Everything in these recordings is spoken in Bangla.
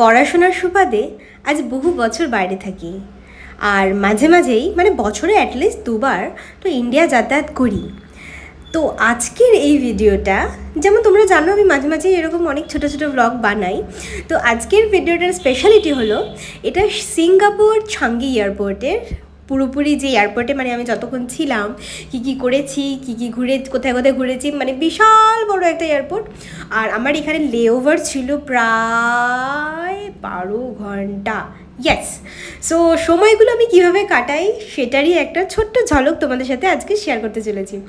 পড়াশোনার সুবাদে আজ বহু বছর বাইরে থাকি। আর মাঝে মাঝেই মানে বছরে অ্যাটলিস্ট দুবার তো ইন্ডিয়া যাতায়াত করি। তো আজকের এই ভিডিওটা, যেমন তোমরা জানো আমি মাঝে মাঝে এরকম অনেক ছোটো ছোটো ব্লগ বানাই। তো আজকের ভিডিওটার স্পেশালিটি হলো, এটা সিঙ্গাপুর ছাঙ্গি এয়ারপোর্টের পুরোপুরি যে এয়ারপোর্টে মানে আমি যতক্ষণ ছিলাম, কি কি করেছি, কি কি ঘুরে, কোথায় কোথায় ঘুরেছি মানে বিশাল বড় একটা এয়ারপোর্ট আর আমার এখানে লেওভার ছিল প্রায় বারো ঘণ্টা। ইয়েস সো সময়গুলো আমি কীভাবে কাটাই সেটারই একটা ছোট্ট ঝলক তোমাদের সাথে আজকে শেয়ার করতে চলেছি।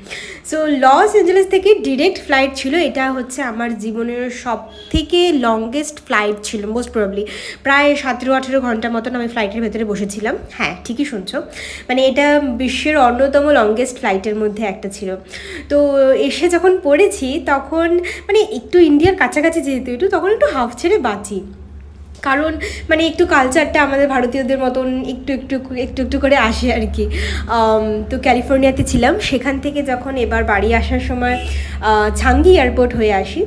সো লস অ্যাঞ্জেলেস থেকে ডিরেক্ট ফ্লাইট ছিল, এটা হচ্ছে আমার জীবনের সব থেকে লংগেস্ট ফ্লাইট ছিল মোস্ট প্রবলি প্রায় সতেরো, আঠেরো ঘণ্টা মতন আমি ফ্লাইটের ভেতরে বসেছিলাম। হ্যাঁ ঠিকই শুনছো। মানে এটা বিশ্বের অন্যতম লংগেস্ট ফ্লাইটের মধ্যে একটা ছিল। তো, এসে যখন পড়েছি, তখন মানে একটু ইন্ডিয়ার কাছাকাছি যেহেতু, একটু তখন একটু হাফ ছেড়ে বাঁচি। কারণ মানে একটু কালচারটা আমাদের ভারতীয়দের মতন একটু একটু একটু একটু করে আসে আর কি। তো ক্যালিফোর্নিয়াতে ছিলাম। সেখান থেকে যখন এবার বাড়ি আসার সময় ছাঙ্গি এয়ারপোর্ট হয়ে আসি।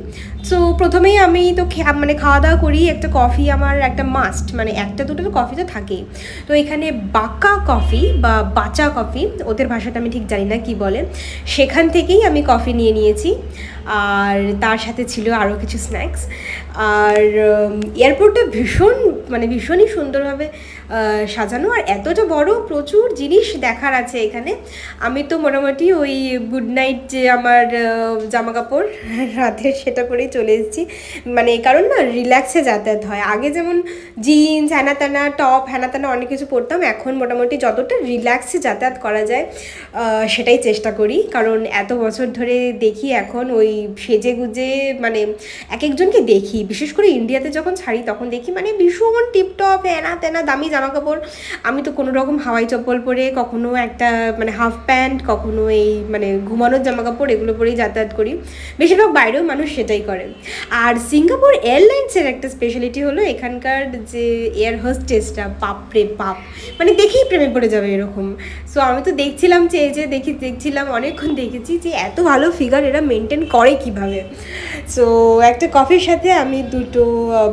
সো প্রথমেই আমি তো মানে খাওয়া দাওয়া করি, একটা কফি আমার একটা মাস্ট মানে একটা, দুটো তো কফি তো থাকেই। তো এখানে বাঁকা কফি বা বাচা কফি ওদের ভাষাটা আমি ঠিক জানি না কি বলে, সেখান থেকেই আমি কফি নিয়ে নিয়েছি। আর তার সাথে ছিল আরও কিছু স্ন্যাক্স আর এয়ারপোর্টটা ভীষণ মানে ভীষণই সুন্দরভাবে সাজানো। আর এতটা বড় প্রচুর জিনিস দেখার আছে এখানে। আমি তো মোটামুটি ওই গুড নাইট যে আমার জামা কাপড় রাতে সেটা পরেই চলে এসেছি। মানে কারণ না রিল্যাক্সে যাতায়াত হয়। আগে যেমন জিন্স হ্যানা ত্যানা টপ হ্যানা ত্যানা অনেক কিছু পরতাম। এখন মোটামুটি যতটা রিল্যাক্সে যাতায়াত করা যায় সেটাই চেষ্টা করি। কারণ এত বছর ধরে দেখি এখন ওই সেজে গুজে মানে এক একজনকে দেখি। বিশেষ করে ইন্ডিয়াতে যখন ছাড়ি, তখন দেখি মানে ভীষণ টিপটপ হ্যানা ত্যানা দামি জামা কাপড়। আমি তো কোনো রকম হাওয়াই চপ্পল পরে, কখনো একটা মানে হাফ প্যান্ট কখনো এই মানে ঘুমানোর জামা কাপড়, এগুলো পরেই যাতায়াত করি। বেশিরভাগ বাইরেও মানুষ সেটাই করে। আর সিঙ্গাপুর এয়ারলাইন্সের একটা স্পেশালিটি হলো এখানকার যে এয়ার হোস্টেসটা বাপরে বাপ। মানে দেখেই প্রেমে পড়ে যাবে এরকম। সো আমি তো দেখছিলাম যে, এই যে দেখি, দেখছিলাম, অনেকক্ষণ দেখেছি যে, এত ভালো ফিগার এরা মেনটেন করে কীভাবে? সো একটা কফির সাথে আমি দুটো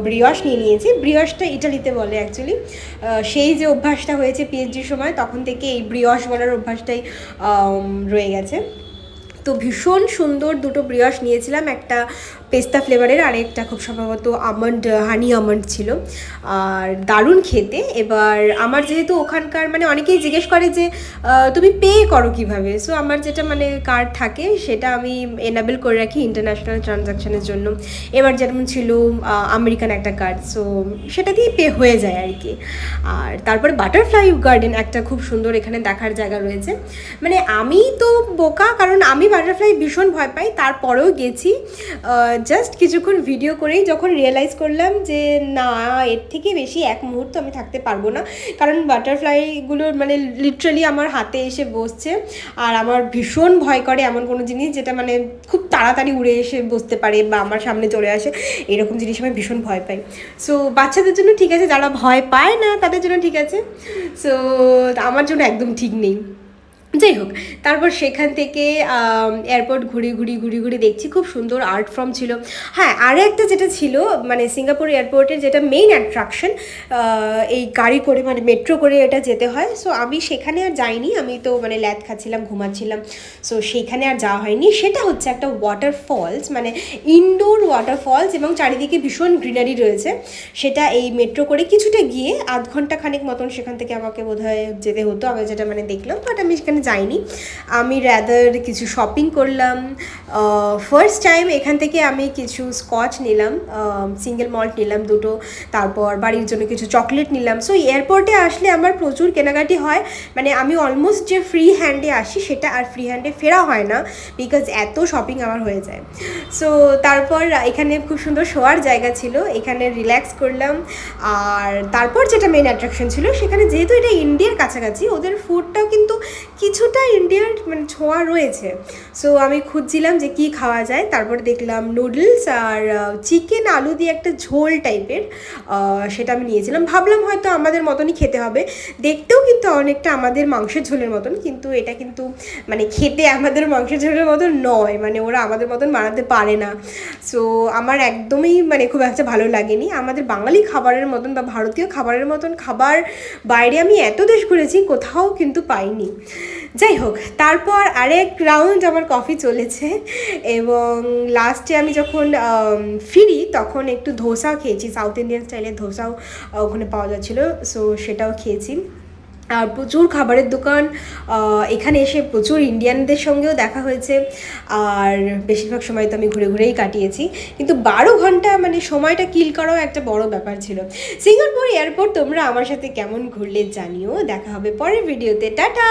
ব্রিয়াস নিয়ে নিয়েছি। ব্রিয়াসটা ইটালিতে বলে অ্যাকচুয়ালি সেই যে অভ্যাসটা হয়েছে পিএইচডির সময় তখন থেকে এই ব্রিয়স বলার অভ্যাসটাই রয়ে গেছে। তো ভীষণ সুন্দর দুটো ব্রিয়াস নিয়েছিলাম। একটা পেস্তা ফ্লেভারের আর একটা খুব সম্ভবত আমন্ড হানি আমন্ড ছিল। আর দারুণ খেতে। এবার আমার যেহেতু ওখানকার মানে অনেকেই জিজ্ঞেস করে যে তুমি পে করো কীভাবে? সো আমার যেটা মানে কার্ড থাকে, সেটা আমি এনাবেল করে রাখি ইন্টারন্যাশনাল ট্রানজাকশনের জন্য। এবার যেমন ছিল আমেরিকান একটা কার্ড সো সেটা দিয়ে পে হয়ে যায় আর কি। আর তারপরে বাটারফ্লাই গার্ডেন একটা খুব সুন্দর এখানে দেখার জায়গা রয়েছে। মানে আমি তো বোকা, কারণ আমি বাটারফ্লাই ভীষণ ভয় পাই। তারপরেও গেছি জাস্ট কিছুক্ষণ ভিডিও করেই যখন রিয়েলাইজ করলাম যে, না, এর থেকে বেশি এক মুহূর্ত আমি থাকতে পারব না। কারণ বাটারফ্লাইগুলো মানে লিটারালি আমার হাতে এসে বসছে আর আমার ভীষণ ভয় করে এমন কোনো জিনিস যেটা মানে খুব তাড়াতাড়ি উড়ে এসে বসতে পারে বা আমার সামনে চলে আসে। এরকম জিনিস আমি ভীষণ ভয় পাই। সো বাচ্চাদের জন্য ঠিক আছে, যারা ভয় পায় না তাদের জন্য ঠিক আছে। সো আমার জন্য একদম ঠিক নেই। যাই হোক, তারপর সেখান থেকে এয়ারপোর্ট ঘুরে ঘুরি ঘুরি ঘুরি দেখছি, খুব সুন্দর আর্ট ফর্ম ছিল। হ্যাঁ আর একটা যেটা ছিল মানে সিঙ্গাপুর এয়ারপোর্টের যেটা মেইন অ্যাট্রাকশন এই গাড়ি করে মানে মেট্রো করে এটা যেতে হয়। সো আমি সেখানে আর যাইনি, আমি তো মানে ল্যাদ খাচ্ছিলাম, ঘুমাচ্ছিলাম। সো সেখানে আর যাওয়া হয়নি। সেটা হচ্ছে একটা ওয়াটার ফলস মানে ইনডোর ওয়াটার ফলস এবং চারিদিকে ভীষণ গ্রিনারি রয়েছে। সেটা এই মেট্রো করে কিছুটা গিয়ে আধ ঘণ্টা খানেক মতন সেখান থেকে আমাকে বোধহয় যেতে হতো, আমি যেটা মানে দেখলাম বাট আমি সেখানে যাইনি। আমি র্যাদার কিছু শপিং করলাম। ফার্স্ট টাইম এখান থেকে আমি কিছু স্কচ নিলাম সিঙ্গেল মল্ট নিলাম দুটো, তারপর বাড়ির জন্য কিছু চকলেট নিলাম। সো এয়ারপোর্টে আসলে আমার প্রচুর কেনাকাটি হয়। মানে আমি অলমোস্ট যে ফ্রি হ্যান্ডে আসি, সেটা আর ফ্রি হ্যান্ডে ফেরা হয় না বিকজ এত শপিং আমার হয়ে যায়। সো তারপর এখানে খুব সুন্দর শোয়ার জায়গা ছিল, এখানে রিল্যাক্স করলাম। আর তারপর যেটা মেন অ্যাট্রাকশন ছিল, সেখানে যেহেতু এটা ইন্ডিয়ার কাছাকাছি, ওদের ফুডটাও কিন্তু কি কিছুটা ইন্ডিয়ার মানে ছোঁয়া রয়েছে। সো আমি খুঁজছিলাম যে কি খাওয়া যায়। তারপরে দেখলাম নুডলস আর চিকেন আলু দিয়ে একটা ঝোল টাইপের সেটা আমি নিয়েছিলাম। ভাবলাম হয়তো আমাদের মতনই খেতে হবে। দেখতেও কিন্তু অনেকটা আমাদের মাংসের ঝোলের মতন, কিন্তু এটা কিন্তু মানে খেতে আমাদের মাংসের ঝোলের মতন নয়। মানে ওরা আমাদের মতন বানাতে পারে না। সো আমার একদমই মানে খুব একটা ভালো লাগেনি। আমাদের বাঙালি খাবারের মতন বা ভারতীয় খাবারের মতন খাবার বাইরে আমি এত দেশ ঘুরেছি, কোথাও কিন্তু পাইনি। যাই হোক তারপর আরেক রাউন্ড আমার কফি চলেছে এবং লাস্টে আমি যখন ফিরি তখন একটু ধোসা খেয়েছি। সাউথ ইন্ডিয়ান স্টাইলের ধোসাও ওখানে পাওয়া যাচ্ছিল সো সেটাও খেয়েছি। প্রচুর খাবারের দোকান এখানে এসে প্রচুর ইন্ডিয়ানদের সঙ্গেও দেখা হয়েছে। আর বেশিরভাগ সময় তো আমি ঘুরে ঘুরেই কাটিয়েছি। কিন্তু বারো ঘণ্টা মানে সময়টা কিল করাও একটা বড় ব্যাপার ছিল। সিঙ্গাপুর এয়ারপোর্ট, তোমরা আমার সাথে কেমন ঘুরলে জানিও। দেখা হবে পরের ভিডিওতে। টাটা!